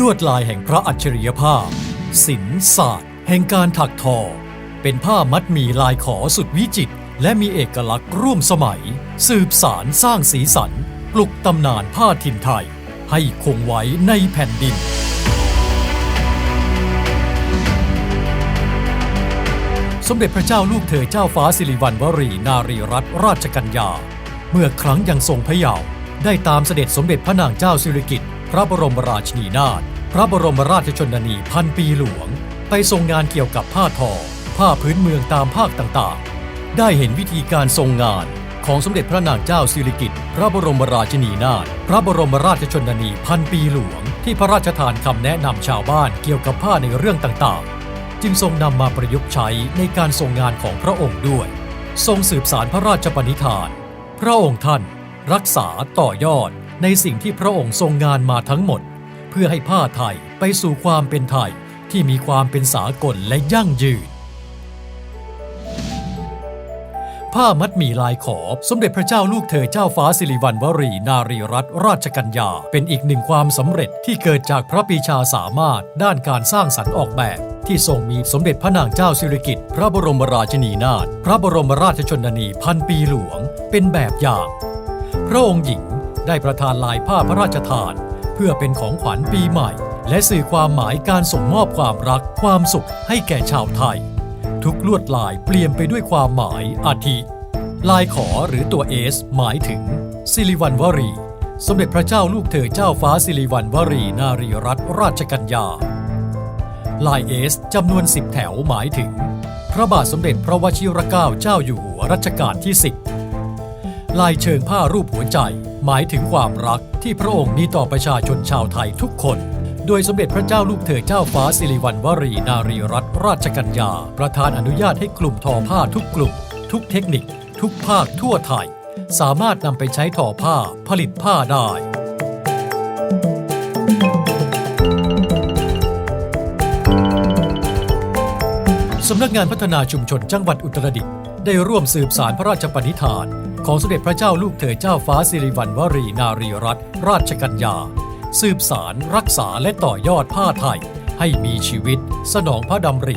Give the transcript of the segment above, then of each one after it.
ลวดลายแห่งพระอัจฉริยภาพ ศิลปศาสตร์ แห่งการถักทอ เป็นผ้ามัดหมี่ลายขอสุดวิจิตรและมีเอกลักษณ์ร่วมสมัย สืบสารสร้างสีสัน ปลุกตำนานผ้าถิ่นไทย ให้คงไว้ในแผ่นดินสมเด็จพระเจ้าลูกเธอเจ้าฟ้าสิริวัณวรีนารีรัตนราชกัญญา เมื่อครั้งยังทรงพระเยาว์ได้ตามเสด็จสมเด็จพระนางเจ้าสิริกิติ์ พระบรมราชินีนาถพระบรมราชชนนีพันปีหลวง ไปทรงงานเกี่ยวกับผ้าทอ ผ้าพื้นเมืองตามภาคต่างๆ ได้เห็นวิธีการทรงงานของสมเด็จพระนางเจ้าสิริกิติ์พระบรมราชินีนาถพระบรมราชชนนีพันปีหลวง ที่พระราชทานคำแนะนำชาวบ้านเกี่ยวกับผ้าในเรื่องต่างๆ จึงทรงนำมาประยุกต์ใช้ในการทรงงานของพระองค์ด้วย ทรงสืบสารพระราชปณิธาน พระองค์ท่าน รักษาต่อยอด ในสิ่งที่พระองค์ทรงงานมาทั้งหมด เพื่อให้ผ้าไทยไปสู่ความเป็นไทยที่มีความเป็นสากลและยั่งยืน ผ้ามัดหมี่ลายขอบสมเด็จพระเจ้าลูกเธอเจ้าฟ้าสิริวัณวรีนารีรัตนราชกัญญา เป็นอีกหนึ่งความสำเร็จที่เกิดจากพระปีชาสามารถด้านการสร้างสรรค์ออกแบบที่ทรงมีสมเด็จพระนางเจ้าสิริกิติ์พระบรมราชินีนาถพระบรมราชชนนีพันปีหลวง เป็นแบบอย่าง พระองค์หญิง ได้ประทานลายผ้าพระราชทาน เพื่อเป็นของขวัญปีใหม่ และสื่อความหมายการส่งมอบความรักความสุขให้แก่ชาวไทย ทุกลวดลายเปลี่ยนไปด้วยความหมายอาทิ ลายขอหรือตัวเอสหมายถึง สิริวัณวรี สมเด็จพระเจ้าลูกเธอเจ้าฟ้าสิริวัณวรี นารีรัตนราชกัญญา ลายเอสจำนวนสิบแถวหมายถึง พระบาทสมเด็จพระวชิรเกล้าเจ้าอยู่หัวรัชกาลที่สิบลายเชิงผ้ารูปหัวใจ หมายถึงความรักที่พระองค์มีต่อประชาชนชาวไทยทุกคน โดยสมเด็จพระเจ้าลูกเธอเจ้าฟ้าสิริวัณวรีนารีรัตนราชกัญญา ประทานอนุญาตให้กลุ่มทอผ้าทุกกลุ่ม ทุกเทคนิค ทุกภาคทั่วไทย สามารถนำไปใช้ทอผ้าผลิตผ้าได้สำนักงานพัฒนาชุมชนจังหวัดอุตรดิตถ์ได้ร่วมสืบสารพระราชปณิธาน ของสมเด็จพระเจ้าลูกเธอเจ้าฟ้าสิริวัณวรีนารีรัตนราชกัญญา สืบสารรักษาและต่อยอดผ้าไทย ให้มีชีวิต สนองพระดำริ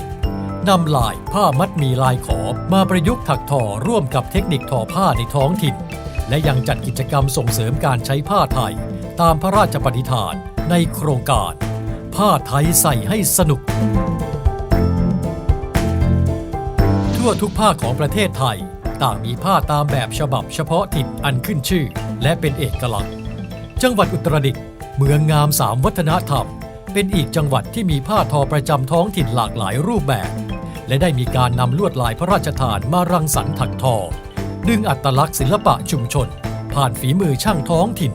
นำลายผ้ามัดมีลายขอบมาประยุกต์ถักทอร่วมกับเทคนิคทอผ้าในท้องถิ่น และยังจัดกิจกรรมส่งเสริมการใช้ผ้าไทย ตามพระราชปณิธานในโครงการ ผ้าไทยใส่ให้สนุก ทั่วทุกภาคของประเทศไทย ต่างมีผ้าตามแบบฉบับเฉพาะถิ่นอันขึ้นชื่อ และเป็นเอกลักษณ์ จังหวัดอุตรดิตถ์เมืองงามสามวัฒนธรรม เป็นอีกจังหวัดที่มีผ้าทอประจำท้องถิ่นหลากหลายรูปแบบ และได้มีการนำลวดลายพระราชทานมารังสรรค์ถักทอ ดึงอัตลักษณ์ศิลปะชุมชน ผ่านฝีมือช่างท้องถิ่น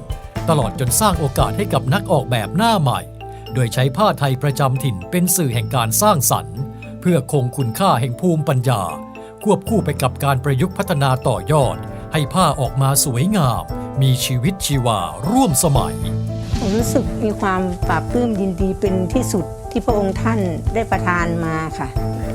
ตลอดจนสร้างโอกาสให้กับนักออกแบบหน้าใหม่ โดยใช้ผ้าไทยประจำถิ่นเป็นสื่อแห่งการสร้างสรรค์ เพื่อคงคุณค่าแห่งภูมิปัญญา ควบคู่ไปกับการประยุกต์พัฒนาต่อยอด ให้ผ้าออกมาสวยงาม มีชีวิตชีวาร่วมสมัย ผมรู้สึกมีความปลาบปลื้มยินดีเป็นที่สุดที่พระองค์ท่านได้ประทานมาค่ะ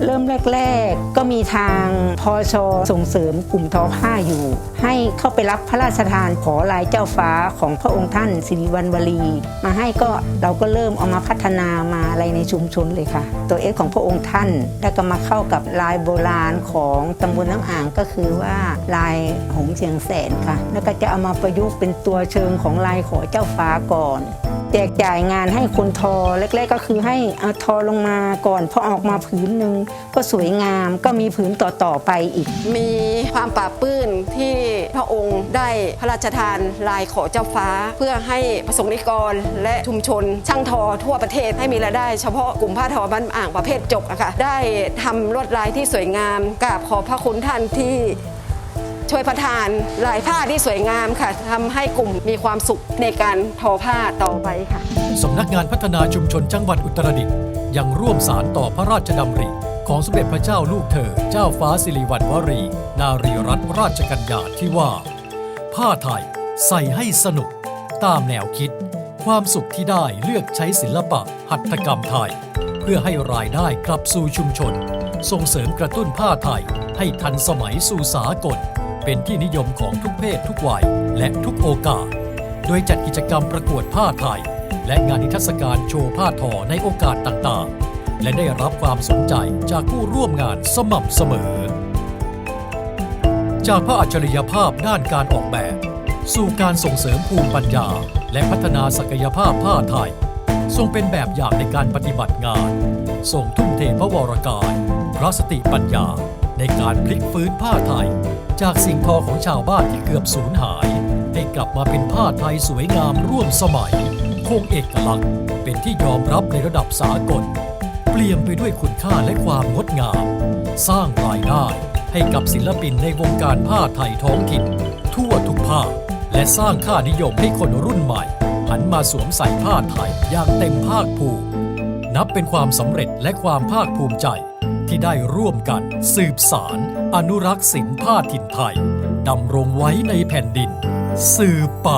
เริ่มแรก ๆ ก็มีทางพอชส่งเสริมกลุ่มทอผ้าอยู่ ให้เข้าไปรับพระราชทานขอลายเจ้าฟ้าของพระองค์ท่านสิริวัณวรี มาให้ก็เราก็เริ่มเอามาพัฒนามาอะไรในชุมชนเลยค่ะ ตัวเอสของพระองค์ท่านแล้วก็มาเข้ากับลายโบราณของตำบลน้ำอ่างก็คือว่าลายหงเสียงแสนค่ะ แล้วก็จะเอามาประยุกต์เป็นตัวเชิงของลายขอเจ้าฟ้าก่อน แจกจ่ายงานให้คนทอแรกๆก็คือให้เอาทอลงมาก่อนพอออกมาผืนหนึ่งก็สวยงามก็มีผืนต่อๆไปอีก มีความปลาบปลื้มที่พระองค์ได้พระราชทานลายขอเจ้าฟ้า เพื่อให้ประสงค์นิกรและชุมชน ช่างทอทั่วประเทศให้มีรายได้ เฉพาะกลุ่มผ้าทอบ้านอ่างประเภทจกอะค่ะได้ทำลวดลายที่สวยงามกราบขอพระคุณท่านที่ วยประทานลายผ้าที่สวยงามค่ะทำให้กลุ่มมีความสุขในการทอผ้าต่อไปค่ะสำนักงานพัฒนาชุมชนจังหวัดอุตรดิตถ์ยังร่วมสารต่อพระราชดำริ ของสมเด็จพระเจ้าลูกเธอ เจ้าฟ้าสิริวัณวรี นารีรัตนราชกัญญาที่ว่า ผ้าไทยใส่ให้สนุก ตามแนวคิด ความสุขที่ได้เลือกใช้ศิลปะหัตถกรรมไทย เพื่อให้รายได้กลับสู่ชุมชน ส่งเสริมกระตุ้นผ้าไทยให้ทันสมัยสู่สากล เป็นที่นิยมของทุกเพศทุกวัยและทุกโอกาส โดยจัดกิจกรรมประกวดผ้าไทย และงานนิทรรศการโชว์ผ้าทอในโอกาสต่างๆ และได้รับความสนใจจากผู้ร่วมงานสม่ำเสมอ จากพระอัจฉริยภาพด้านการออกแบบ สู่การส่งเสริมภูมิปัญญา และพัฒนาศักยภาพผ้าไทย ทรงเป็นแบบอย่างในการปฏิบัติงาน ทรงทุ่มเทพระวรกายพระสติปัญญา ในการพลิกฟื้นผ้าไทย จากสิ่งทอของชาวบ้านที่เกือบสูญหาย ให้กลับมาเป็นผ้าไทยสวยงามร่วมสมัย คงเอกลักษณ์ เป็นที่ยอมรับในระดับสากล เปลี่ยมไปด้วยคุณค่าและความงดงาม สร้างรายได้ให้กับศิลปินในวงการผ้าไทยท้องถิ่น ทั่วทุกภาคและสร้างค่านิยมให้คนรุ่นใหม่ หันมาสวมใส่ผ้าไทยอย่างเต็มภาคภูมินับเป็นความสำเร็จและความภาคภูมิใจ ที่ได้ร่วมกันสืบสาร อนุรักษ์ศิลป์ผ้าถิ่นไทยดำรงไว้ในแผ่นดิน สืบไป